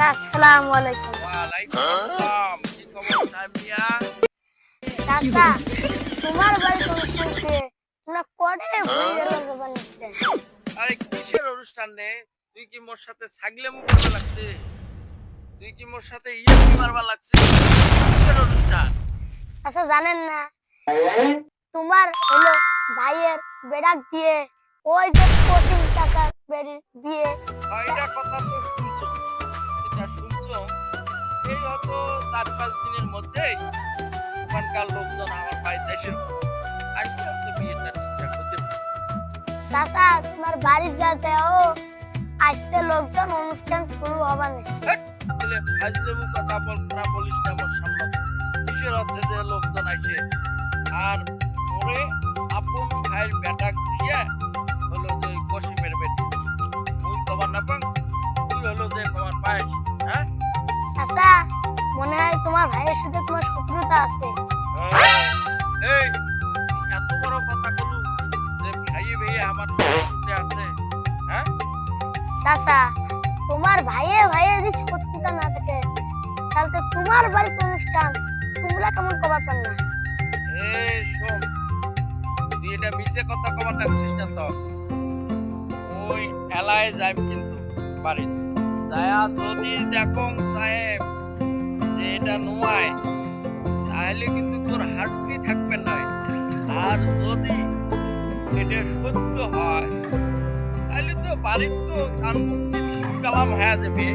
আসসালামু আলাইকুম। চাচা তোমার বাড়ি অনুষ্ঠান পেয়ে তোমরা কটে ভুইয়ের জবান নিচ্ছে আরে কিসের অনুষ্ঠান নে তুই কি মোর সাথে ছাগলে মুখ লাগছে? তুই কি মোর সাথে ইয়ে মারবা লাগছে? কিসের অনুষ্ঠান? চাচা জানেন না? তোমার হলো ভাইয়ের বেড়াক দিয়ে ওই যে চাচার বিয়ে। চার পাঁচ দিনের মধ্যেই ওখানকার লোকজন আমার আসবে হয়তো বিয়েটা ঠিকঠাক হতে। চাচা তোমার বাড়ি যাতে ও আসছে লোকজন অনুষ্ঠান শুরু তাহলে ফাজলেমু কথা বল না বলিস না আমার সামনে কিসের হচ্ছে যে লোকজন আসে। আর পরে আপন ভাইয়ের বেটা দিয়ে মনে তোমার ভাইয়ের সাথে তোমার শত্রুতা আছে। এই এত বড় কথা বলু যে ভাই ভাইয়ে আমার সাথে আছে হ্যাঁ? তোমার ভাইয়ে ভাইয়ে যদি শত্রুতা না থাকে তাহলে তোমার বাড়ির অনুষ্ঠান তোমরা কেমন কবার পান না? এই শোন তুই এটা মিছে কথা কবার ডাকছিস না তো? ওই এলায় যাই কিন্তু বাড়িতে। যায়া যদি দেখং সাহেব। এটা নোয়ায় তাহলে কিন্তু তোর হাড্ডি থাকবে না। আর যদি এটা সত্য হয়, তাহলে তো বাড়ির তো মুক্তি কালাম হয়ে যাবে।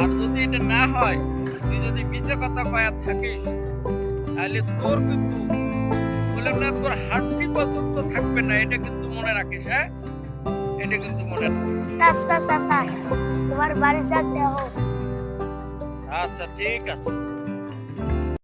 আর যদি এটা না হয়, তুই যদি মিছে কথা কয়া থাকিস, তাহলে তোর কিন্তু বললাম না, তোর হাড্ডি পর্যন্ত থাকবে না। এটা কিন্তু মনে রাখিস হ্যাঁ? এটা কিন্তু মনে রাখিস। তোমার বাড়ি যাতে হোক আচ্ছা ঠিক আছে।